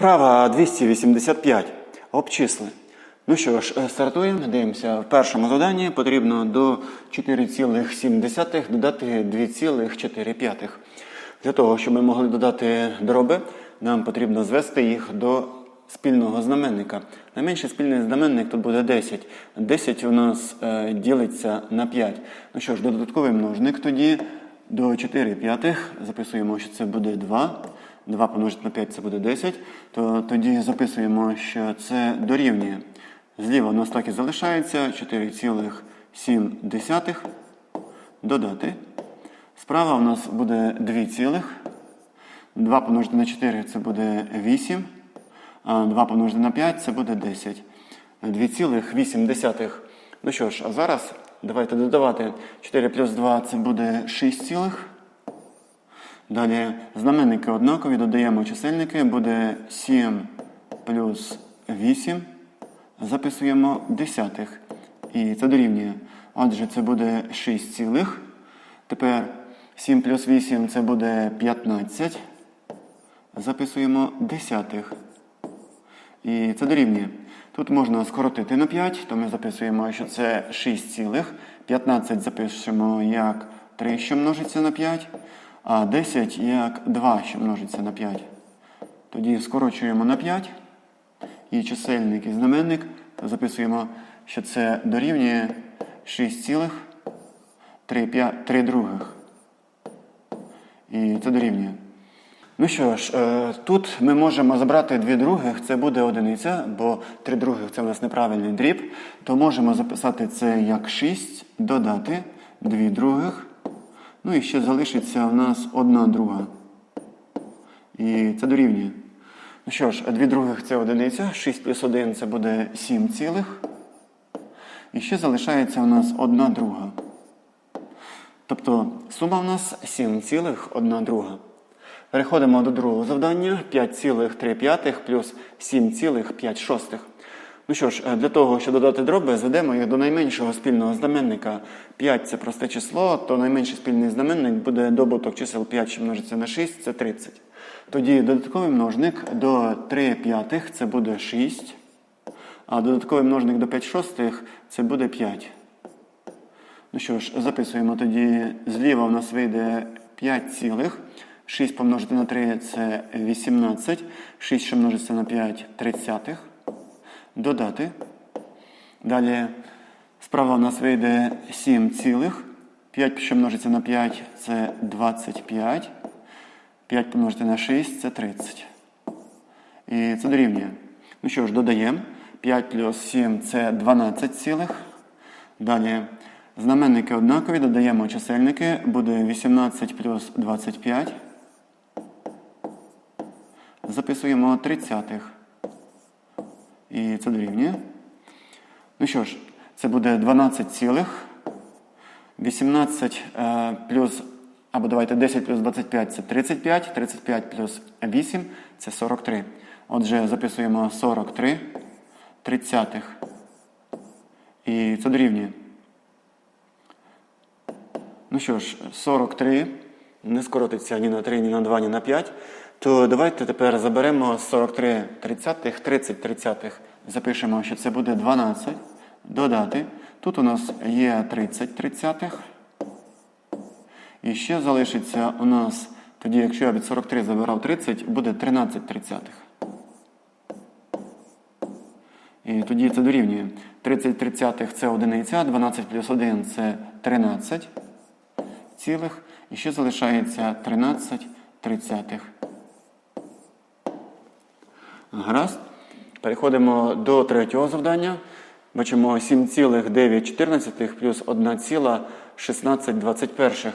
Вправа 285. Обчисли. Ну що ж, е, стартуємо. Дивимося. В першому заданні потрібно до 4,7 додати 2,4. Для того, щоб ми могли додати дроби, нам потрібно звести їх до спільного знаменника. Найменший спільний знаменник тут буде 10. 10 у нас е, ділиться на 5. Ну що ж, додатковий множник тоді до 4 п'ятих. Записуємо, що це буде 2. 2 помножити на 5 це буде 10. То тоді записуємо, що це дорівнює. Зліва у нас так і залишається 4,7 додати. Справа у нас буде 2 цілих. 2 помножити на 4 це буде 8. А 2 помножити на 5 це буде 10. 2,8. Ну що ж, а зараз давайте додавати 4 плюс 2 це буде 6 цілих. Далі знаменники однакові, додаємо чисельники, буде 7 плюс 8. Записуємо десятих. І це дорівнює. Отже, це буде 6 цілих. Тепер 7 плюс 8 це буде 15. Записуємо десятих. І це дорівнює. Тут можна скоротити на 5, то ми записуємо, що це 6 цілих. 15 запишемо як 3, що множиться на 5, а 10 як 2, що множиться на 5. Тоді скорочуємо на 5. І чисельник і знаменник записуємо, що це дорівнює 6 цілих 3, 5, 3 других. І це дорівнює. Ну що ж, е, тут ми можемо забрати дві других, це буде одиниця, бо три других це у нас неправильний дріб. То можемо записати це як 6, додати дві других. Ну і ще залишиться у нас одна друга. І це дорівнює. Ну що ж, дві других це одиниця, 6 плюс 1 це буде 7 цілих. І ще залишається у нас одна друга. Тобто сума у нас 7 цілих одна друга. Переходимо до другого завдання. 5,3 плюс 7,5 шостих. Ну що ж, для того, щоб додати дроби, зведемо їх до найменшого спільного знаменника. 5 це просте число, то найменший спільний знаменник буде добуток чисел 5, що множиться на 6, це 30. Тоді додатковий множник до 3 п'ятих це буде 6. А додатковий множник до 5 шостих це буде 5. Ну що ж, записуємо тоді зліва у нас вийде 5 цілих. 6 помножити на 3 це 18. 6, що множиться на 5 тридцятих. Додати. Далі справа у нас вийде 7 цілих. 5, що множиться на 5, це 25. 5 помножити на 6 це 30. І це дорівнює. Ну що ж, додаємо. 5 плюс 7 це 12 цілих. Далі знаменники однакові, додаємо чисельники. Буде 18 плюс 25. Записуємо тридцятих. І це дорівнює. Ну що ж, це буде 12 цілих. 18 е, плюс, або давайте 10 плюс 25 це 35. 35 плюс 8 це 43. Отже, записуємо 43 тридцятих. І це дорівнює. Ну що ж, 43 не скоротиться ні на 3, ні на 2, ні на 5. То давайте тепер заберемо 43 тридцятих, 30 тридцятих. Запишемо, що це буде 12. Додати. Тут у нас є 30 тридцятих. І ще залишиться у нас, тоді, якщо я від 43 забирав 30, буде 13 тридцятих. І тоді це дорівнює. 30 тридцятих це одиниця, 12 плюс 1 це 13 цілих. І ще залишається 13 тридцятих. Гаразд. Переходимо до третього завдання. Бачимо 7,914 плюс 1,1621.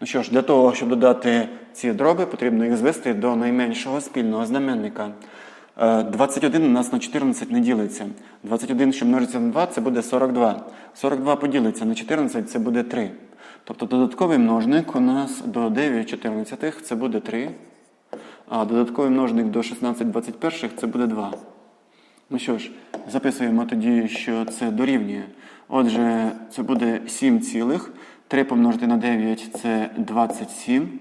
Ну що ж, для того, щоб додати ці дроби, потрібно їх звести до найменшого спільного знаменника. Е, 21 у нас на 14 не ділиться. 21, що множиться на 2, це буде 42. 42 поділиться на 14, це буде 3. Тобто додатковий множник у нас до 9 14 це буде 3. А додатковий множник до 16 21 це буде 2. Ну що ж, записуємо тоді, що це дорівнює. Отже, це буде 7 цілих. 3 помножити на 9 це 27.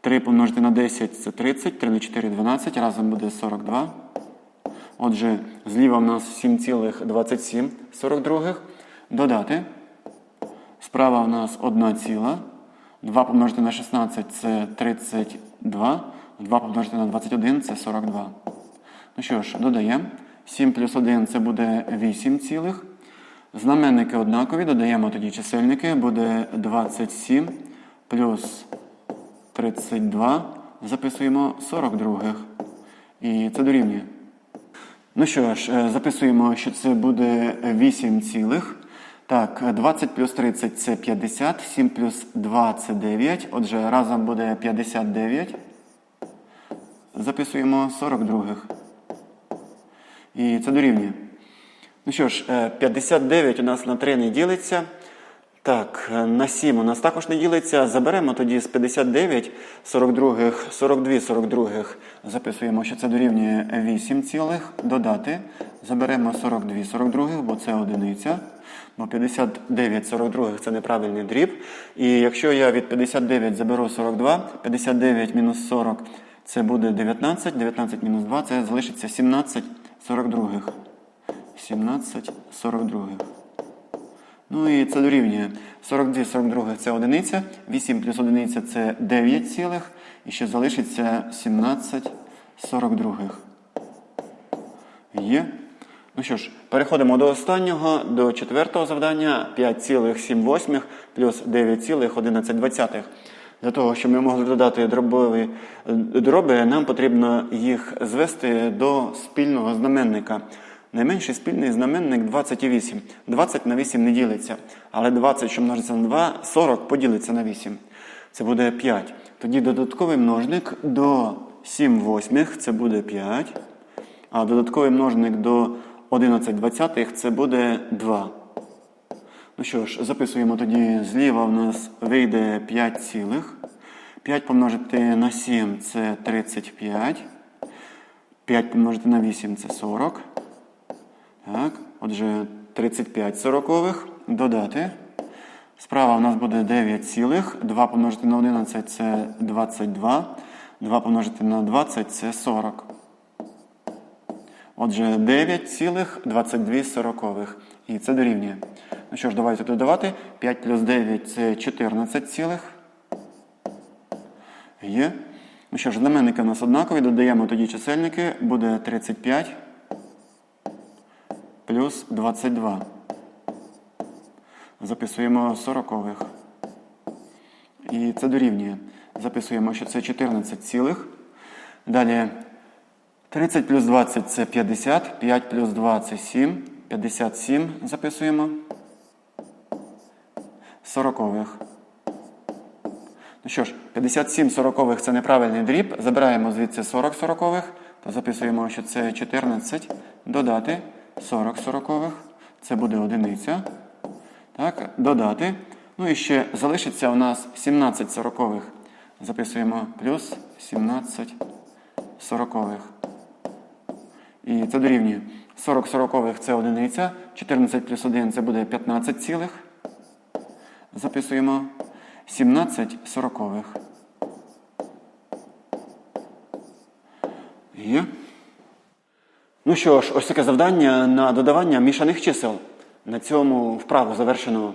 3 помножити на 10 це 30, 3 на 4 12, разом буде 42. Отже, зліва в нас 7,27 42. Додати. Справа у нас 1 ціла. 2 помножити на 16 це 32. 2 помножити на 21 це 42. Ну що ж, додаємо. 7 плюс 1 це буде 8 цілих. Знаменники однакові, додаємо тоді чисельники, буде 27 плюс 32. Записуємо 42. І це дорівнює. Ну що ж, е, записуємо, що це буде 8 цілих. Так, 20 плюс 30 це 50, 7 плюс 2 це 9. Отже, разом буде 59. Записуємо 42. І це дорівнює. Ну що ж, е, 59 у нас на 3 не ділиться. Так, е, на 7 у нас також не ділиться. Заберемо тоді з 59 42, 42 42. Записуємо, що це дорівнює 8 цілих. Додати. Заберемо 42 42, бо це одиниця. Бо 59 42 це неправильний дріб. І якщо я від 59 заберу 42, 59 мінус 40 це буде 19, 19 мінус 2 це залишиться 17 42. 17 42. Ну і це дорівнює. 42 42 це одиниця, 8 плюс одиниця це 9 цілих, і ще залишиться 17 42. Є. Ну що ж, переходимо до останнього, до четвертого завдання 5,7 плюс 9,11. Для того, щоб ми могли додати дробові е, дроби, нам потрібно їх звести до спільного знаменника. Найменший спільний знаменник 28. 20 на 8 не ділиться. Але 20, що множиться на 2, 40 поділиться на 8. Це буде 5. Тоді додатковий множник до 7 восьмих це буде 5. А додатковий множник до 11 двадцятих це буде 2. Ну що ж, записуємо тоді зліва в нас вийде 5 цілих. 5 помножити на 7 це 35. 5 помножити на 8 це 40. Так, отже, 35 сорокових. Додати. Справа у нас буде 9 цілих. 2 помножити на 11 це 22. 2 помножити на 20 це 40. Отже, 9 цілих 22 сорокових. І це дорівнює. Ну що ж, давайте додавати. 5 плюс 9 це 14 цілих. Є. Ну що ж, знаменники у нас однакові. Додаємо тоді чисельники. Буде 35 плюс 22. Записуємо сорокових. І це дорівнює. Записуємо, що це 14 цілих. Далі 30 плюс 20 це 50. 5 плюс 2 це 7. 57 записуємо. Сорокових. Ну що ж, 57 сорокових це неправильний дріб. Забираємо звідси 40 сорокових, то записуємо, що це 14. Додати 40 сорокових. Це буде одиниця. Так, додати. Ну і ще залишиться у нас 17 сорокових. Записуємо плюс 17 сорокових. І це дорівнює. 40 сорокових це одиниця. 14 плюс 1 це буде 15 цілих. Записуємо 17 сорокових. Є. Ну що ж, ось таке завдання на додавання мішаних чисел. На цьому вправу завершено.